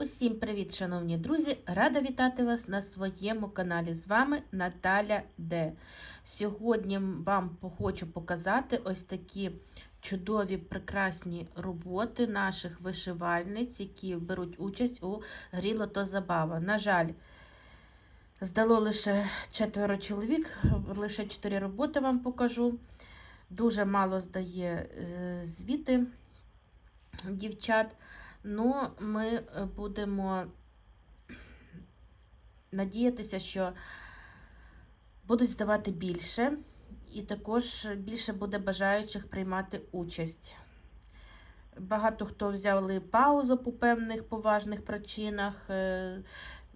Усім привіт, шановні друзі! Рада вітати вас на своєму каналі. З вами Наталя Д. Сьогодні вам хочу показати ось такі чудові, прекрасні роботи наших вишивальниць, які беруть участь у грі «Лото Забава. На жаль, здало лише четверо чоловік, лише чотири роботи вам покажу. Дуже мало здає е, звіти дівчат. Ну, ми е, будемо надіятися, що будуть здавати більше, і також більше буде бажаючих приймати участь. Багато хто взяли паузу по певних поважних причинах. е,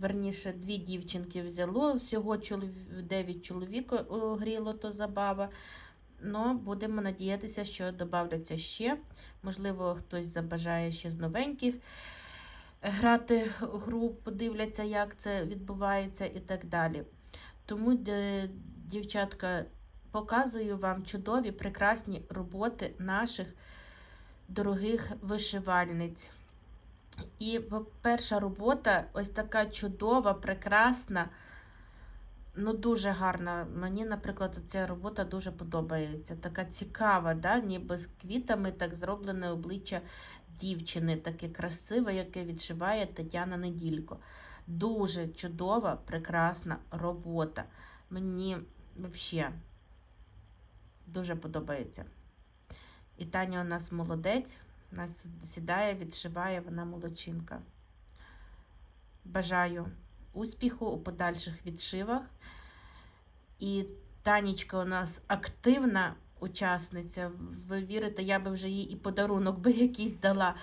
Верніше, дві дівчинки взяло, всього 9 чоловік гріло то забава. Ну, будемо надіятися, що додавляться ще. Можливо, хтось забажає ще з новеньких грати в гру, подивляться, як це відбувається і так далі. Тому, дівчатка, показую вам чудові, прекрасні роботи наших дорогих вишивальниць. І перша робота ось така чудова, прекрасна. Ну, дуже гарна. Мені, наприклад, ця робота дуже подобається. Така цікава, да? ніби з квітами так зроблене обличчя дівчини, таке красиве, яке відшиває Тетяна Неділько. Дуже чудова, прекрасна робота. Мені взагалі дуже подобається. І Таня у нас молодець, нас сідає, відшиває, вона молодчинка. Бажаю успіху у подальших відшивах. І Танечка у нас активна учасниця. Ви вірите, я би вже їй і подарунок би якийсь дала.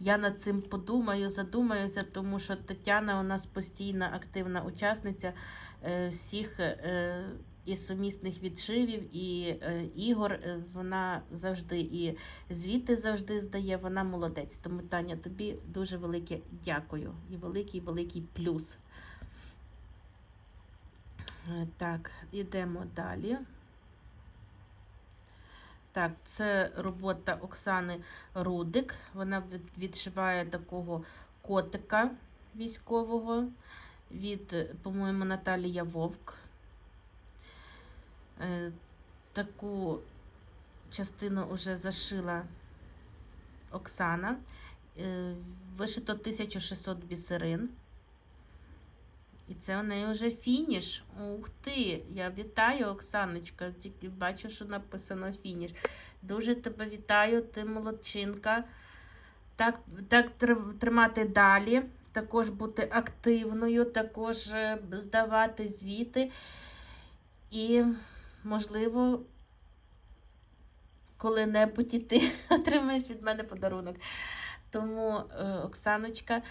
Я над цим подумаю, задумаюся, тому що Тетяна у нас постійна активна учасниця е, всіх е, і сумісних відшивів, і е, ігор. Е, Вона завжди і звіти завжди здає, вона молодець. Тому, Таня, тобі дуже велике дякую і великий великий плюс. Е, Так, йдемо далі. Так, це робота Оксани Рудик. Вона відшиває такого котика військового від, по-моєму, Наталія Вовк. Е, Таку частину вже зашила Оксана. Е, Вишито 1600 бісерин. І це у неї вже фініш. Ух ти! Я вітаю, Оксаночка. Тільки бачу, що написано фініш. Дуже тебе вітаю, ти молодчинка. Так, так тримати далі. Також бути активною, також е, здавати звіти. І, можливо, коли-небудь і ти отримаєш від мене подарунок. Тому, е, Оксаночка,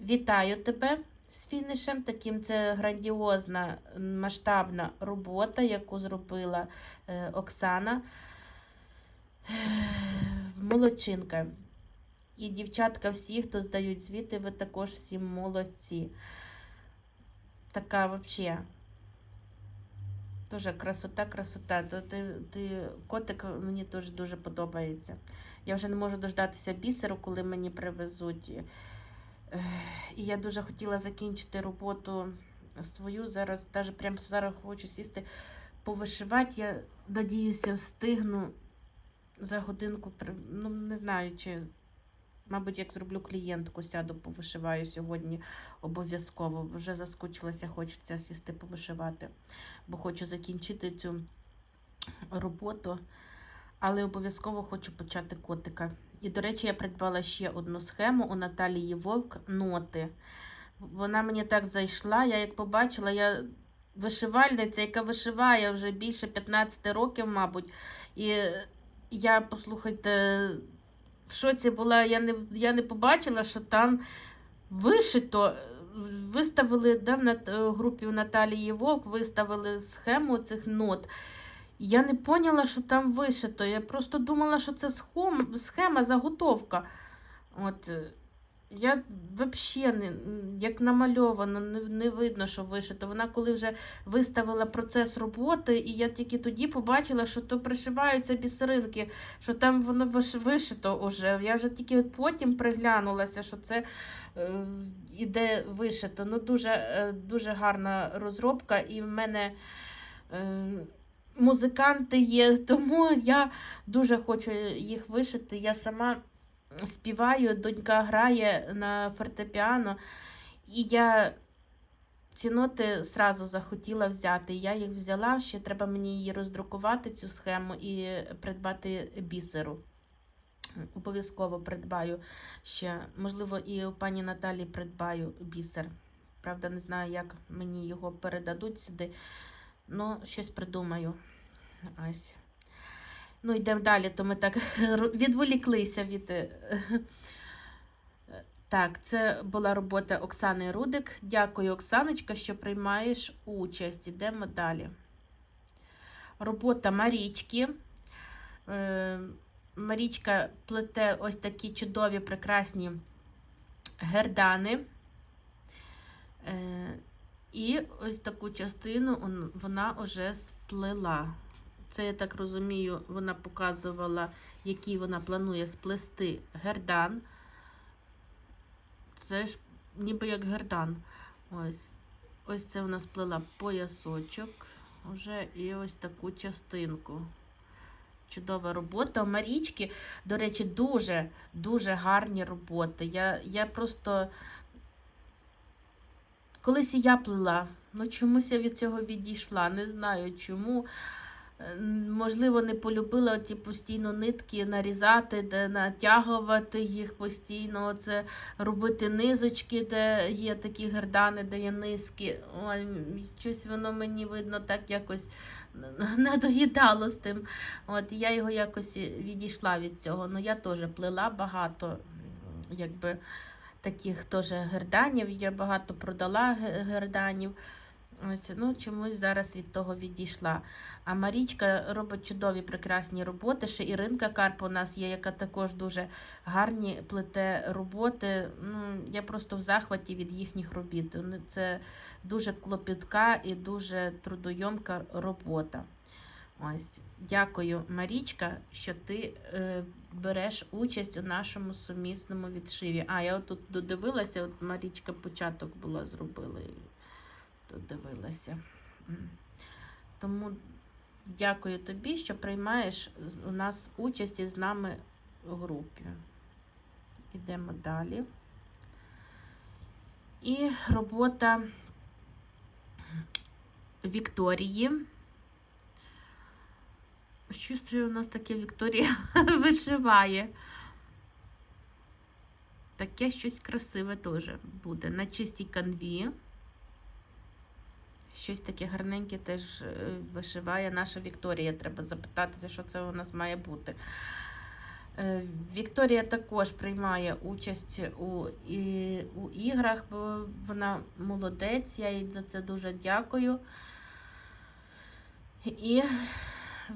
вітаю тебе з фінішем. Таким це грандіозна масштабна робота, яку зробила е, Оксана. Е, Молодчинка. І дівчатка всі, хто здають звіти, ви також всі молодці. Така взагалі. Дуже красота, красота. Ти, ти, котик мені теж дуже подобається. Я вже не можу дождатися бісеру, коли мені привезуть. І я дуже хотіла закінчити роботу свою. Зараз, навіть прямо зараз хочу сісти, повишивати. Я надіюся, встигну за годинку. Ну, не знаю, чи, мабуть, як зроблю клієнтку, сяду, повишиваю сьогодні обов'язково. Вже заскучилася, хочеться сісти повишивати, бо хочу закінчити цю роботу. Але обов'язково хочу почати котика. І, до речі, я придбала ще одну схему у Наталії Вовк ноти. Вона мені так зайшла. Я як побачила, я вишивальниця, яка вишиває вже більше 15 років, мабуть. І я, послухайте, в шоці була, я не, я не побачила, що там вишито. Виставили да, в е, групі Наталії Вовк, виставили схему цих нот. Я не поняла, що там вишито. Я просто думала, що це схема, заготовка. От. Я взагалі не, як намальовано, не, не видно, що вишито. Вона коли вже виставила процес роботи, і я тільки тоді побачила, що то пришиваються бісеринки, що там воно вишито вже. Я вже тільки потім приглянулася, що це е, іде вишито. Ну, дуже, е, дуже гарна розробка, і в мене. Е, Музиканти є, тому я дуже хочу їх вишити. Я сама співаю, донька грає на фортепіано, і я ці ноти сразу захотіла взяти. Я їх взяла, ще треба мені її роздрукувати, цю схему, і придбати бісеру. Обов'язково придбаю ще. Можливо, і у пані Наталі придбаю бісер. Правда, не знаю, як мені його передадуть сюди. Ну, щось придумаю. Ось. Ну, йдемо далі, то ми так відволіклися від. е, Так, це була робота Оксани Рудик. Дякую, Оксаночка, що приймаєш участь. Йдемо далі. Робота Марічки. Е, Марічка плете ось такі чудові, прекрасні гердани. Е, І ось таку частину вона вже сплела. Це, я так розумію, вона показувала, який вона планує сплести гердан. Це ж ніби як гердан. Ось. Ось це вона сплела поясочок вже і ось таку частинку. Чудова робота. У Марічки, до речі, дуже, дуже гарні роботи. Я, я просто колись і я плела. Ну, чомусь я від цього відійшла. Не знаю чому. Е, Можливо, не полюбила ті постійно нитки нарізати, де натягувати їх постійно. Це робити низочки, де є такі гердани, де є низки. Ой, щось воно мені видно так якось надоїдало з тим. От я його якось відійшла від цього. Ну я теж плела багато, якби таких теж герданів. Я багато продала герданів. Ось, ну, чомусь зараз від того відійшла. А Марічка робить чудові прекрасні роботи. Ще Іринка Карп у нас є, яка також дуже гарні плете роботи. Ну, я просто в захваті від їхніх робіт. Це дуже клопітка і дуже трудойомка робота. Ось, дякую, Марічка, що ти е, береш участь у нашому сумісному відшиві. А, я отут додивилася, от Марічка початок була зробила. І Додивилася. Тому дякую тобі, що приймаєш у нас участь і з нами в групі. Йдемо далі. І робота Вікторії. Що у нас таке Вікторія вишиває? Таке щось красиве теж буде на чистій канві. Щось таке гарненьке теж е, вишиває наша Вікторія. Треба запитатися, що це у нас має бути. Е, Вікторія також приймає участь у, і, у іграх, бо вона молодець, я їй за це дуже дякую. І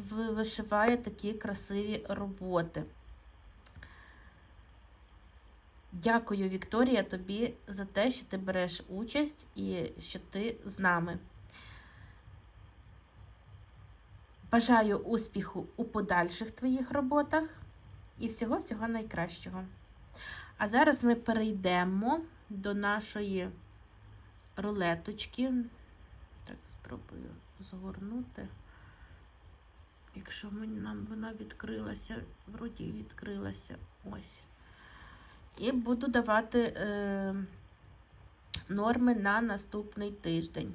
вишиває такі красиві роботи. Дякую, Вікторія, тобі за те, що ти береш участь і що ти з нами. Бажаю успіху у подальших твоїх роботах і всього-всього найкращого. А зараз ми перейдемо до нашої рулеточки. Так, спробую згорнути. Якщо нам вона відкрилася, вроді відкрилася ось. І буду давати е, норми на наступний тиждень.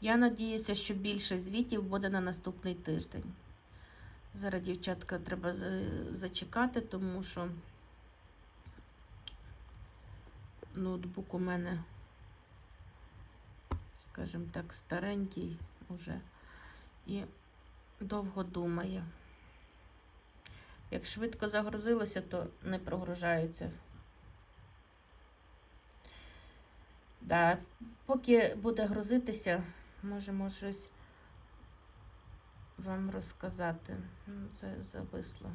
Я надіюся, що більше звітів буде на наступний тиждень. Зараз, дівчатка, треба зачекати, тому що ноутбук у мене, скажімо так, старенький уже і довго думає. Як швидко загрузилося, то не прогружається. Да. Поки буде грузитися, можемо щось вам розказати. Ну, Це зависло.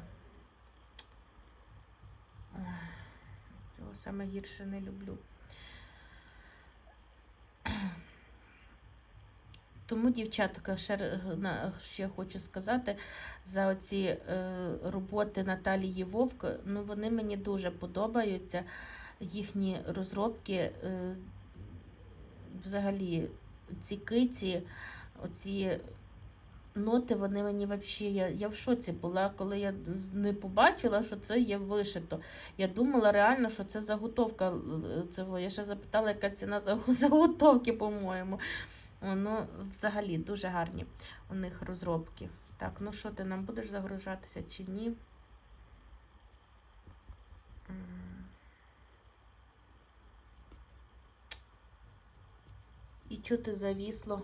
Цього саме гірше не люблю. Тому, дівчатка, ще, ще хочу сказати за оці е, роботи Наталії Вовк. Ну, вони мені дуже подобаються. Їхні розробки, е, взагалі, ці киці, оці ноти, вони мені взагалі. Я, я в шоці була, коли я не побачила, що це є вишито. Я думала реально, що це заготовка цього. Я ще запитала, яка ціна заготовки, по-моєму. Ну, взагалі, дуже гарні у них розробки. Так, ну що ти нам будеш загружатися чи ні? І чого ти завісло?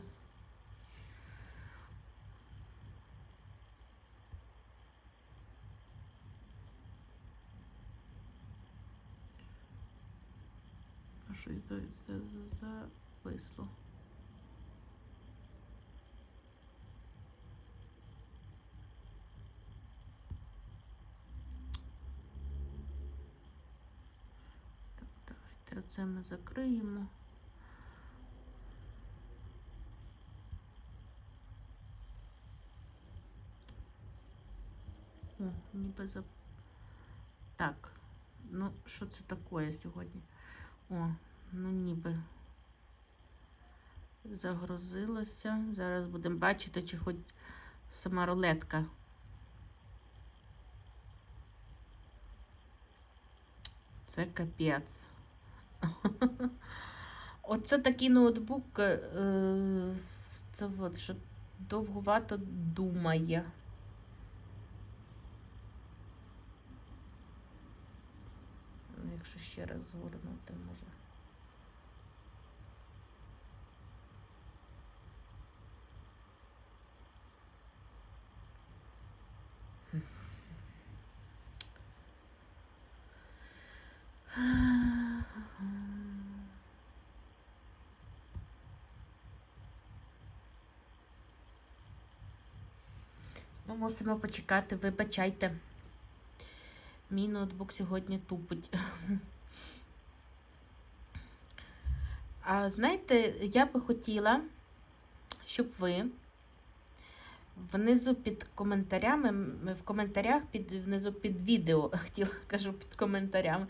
Щось за, за, за, зависло. Так, давайте оце ми закриємо. О, ніби за. Так. Ну, що це таке сьогодні? О, ну ніби загрузилося. Зараз будемо бачити, чи хоч сама рулетка. Це капець. Оце такий ноутбук, е, це от, що довгувато думає. Якщо ще раз згорнути може. Ми мусимо почекати, вибачайте. Мій ноутбук сьогодні тупить. А знаєте, я би хотіла, щоб ви внизу під коментарями, в коментарях під внизу під відео, хотіла кажу під коментарями,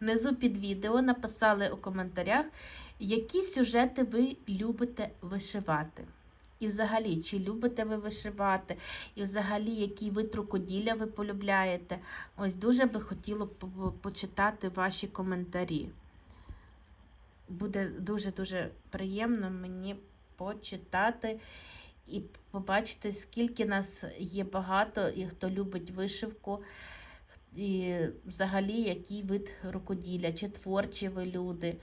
внизу під відео написали у коментарях, які сюжети ви любите вишивати. І взагалі, чи любите ви вишивати, і взагалі, який вид рукоділля ви полюбляєте. Ось дуже би хотіло почитати ваші коментарі. Буде дуже-дуже приємно мені почитати і побачити, скільки нас є багато, і хто любить вишивку, і взагалі який вид рукоділля, чи творчі ви люди.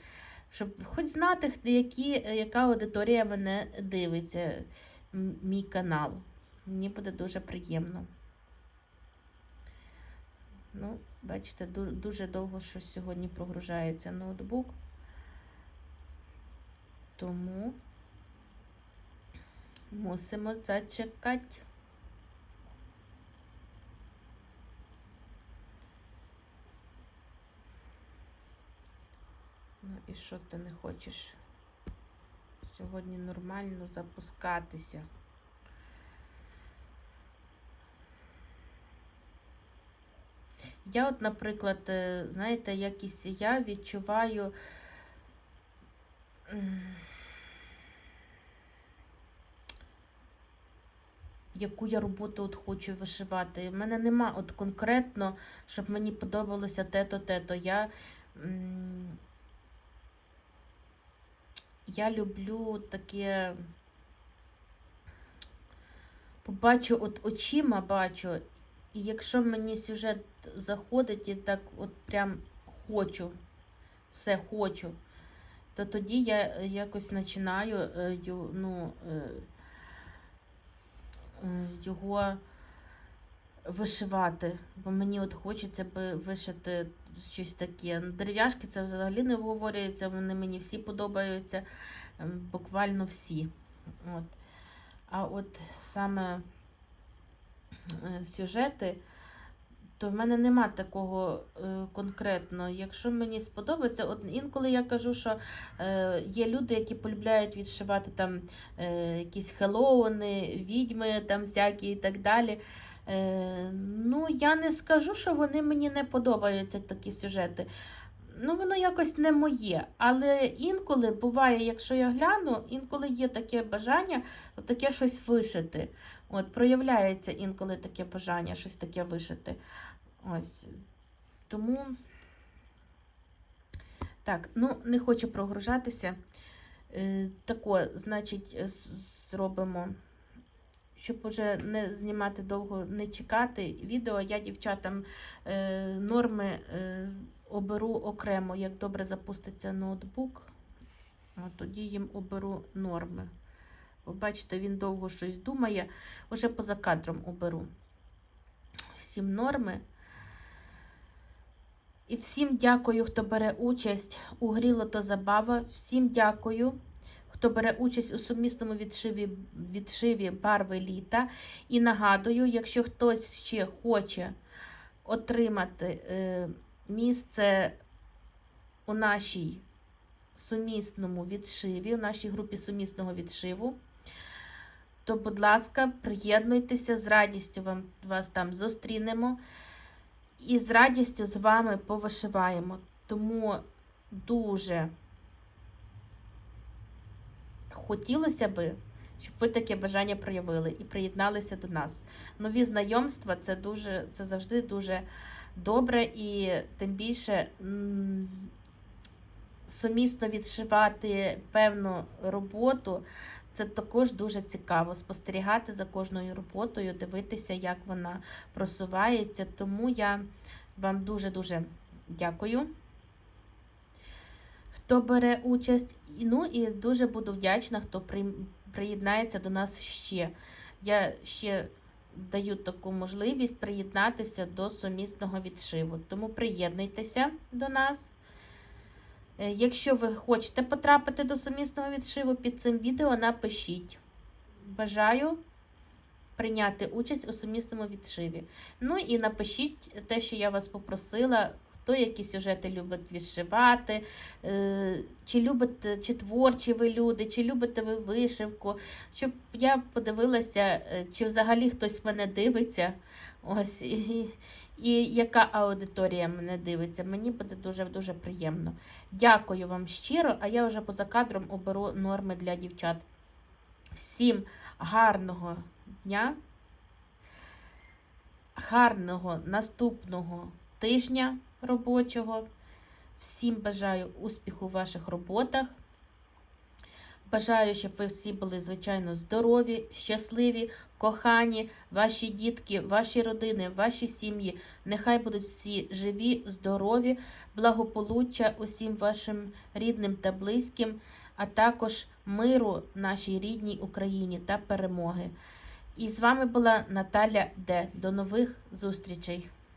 Щоб хоч знати, які, яка аудиторія мене дивиться, мій канал. Мені буде дуже приємно. Ну, бачите, дуже довго щось сьогодні прогружається ноутбук. Тому мусимо зачекати. Ну і що ти не хочеш сьогодні нормально запускатися? Я, от, наприклад, е, знаєте, якісь я відчуваю. Яку я роботу от хочу вишивати. У мене нема от конкретно, щоб мені подобалося те-то, те-то. Я, я люблю таке. Побачу, от очима бачу, і якщо мені сюжет заходить і так от прям хочу, все хочу, то тоді я якось починаю е, ну, е, е, його вишивати. Бо мені от хочеться би вишити щось таке. Дерев'яшки це взагалі не обговорюється, вони мені всі подобаються, ем, буквально всі. От. А от саме е, сюжети, То в мене нема такого е, конкретно. Якщо мені сподобається, от інколи я кажу, що е, є люди, які полюбляють відшивати там якісь хеллоуни, відьми там всякі і так далі. Е, ну, я не скажу, що вони мені не подобаються такі сюжети. Ну, воно якось не моє. Але інколи буває, якщо я гляну, інколи є таке бажання таке щось вишити. От, проявляється інколи таке бажання щось таке вишити. Ось. Тому. Так, ну, не хочу прогружатися. Е, тако, значить, зробимо. Щоб уже не знімати довго, не чекати відео, я дівчатам е, норми е, оберу окремо, як добре запуститься ноутбук. А тоді їм оберу норми. Бо бачите, він довго щось думає. Уже поза кадром оберу. Всім норми. І всім дякую, хто бере участь у гріло та забава. Всім дякую, хто бере участь у сумісному відшиві, відшиві барви літа. І нагадую, якщо хтось ще хоче отримати е, місце у нашій сумісному відшиві, у нашій групі сумісного відшиву, то, будь ласка, приєднуйтеся, з радістю вам, вас там зустрінемо і з радістю з вами повишиваємо. Тому дуже хотілося би, щоб ви таке бажання проявили і приєдналися до нас. Нові знайомства це дуже, це завжди дуже добре і тим більше сумісно відшивати певну роботу. Це також дуже цікаво спостерігати за кожною роботою, дивитися, як вона просувається. Тому я вам дуже-дуже дякую, хто бере участь. Ну і дуже буду вдячна, хто приєднається до нас ще. Я ще даю таку можливість приєднатися до сумісного відшиву. Тому приєднуйтеся до нас. Е, Якщо ви хочете потрапити до сумісного відшиву, під цим відео напишіть. Бажаю прийняти участь у сумісному відшиві. Ну і напишіть те, що я вас попросила, хто які сюжети любить відшивати, е, чи любите, чи творчі ви люди, чи любите ви вишивку, щоб я подивилася, е, чи взагалі хтось мене дивиться. Ось, і, і яка аудиторія мене дивиться. Мені буде дуже-дуже приємно. Дякую вам щиро, а я вже поза кадром оберу норми для дівчат. Всім гарного дня, гарного наступного тижня робочого. Всім бажаю успіху в ваших роботах. Бажаю, щоб ви всі були, звичайно, здорові, щасливі, кохані, ваші дітки, ваші родини, ваші сім'ї. Нехай будуть всі живі, здорові, благополуччя усім вашим рідним та близьким, а також миру нашій рідній Україні та перемоги. І з вами була Наталя Д. До нових зустрічей!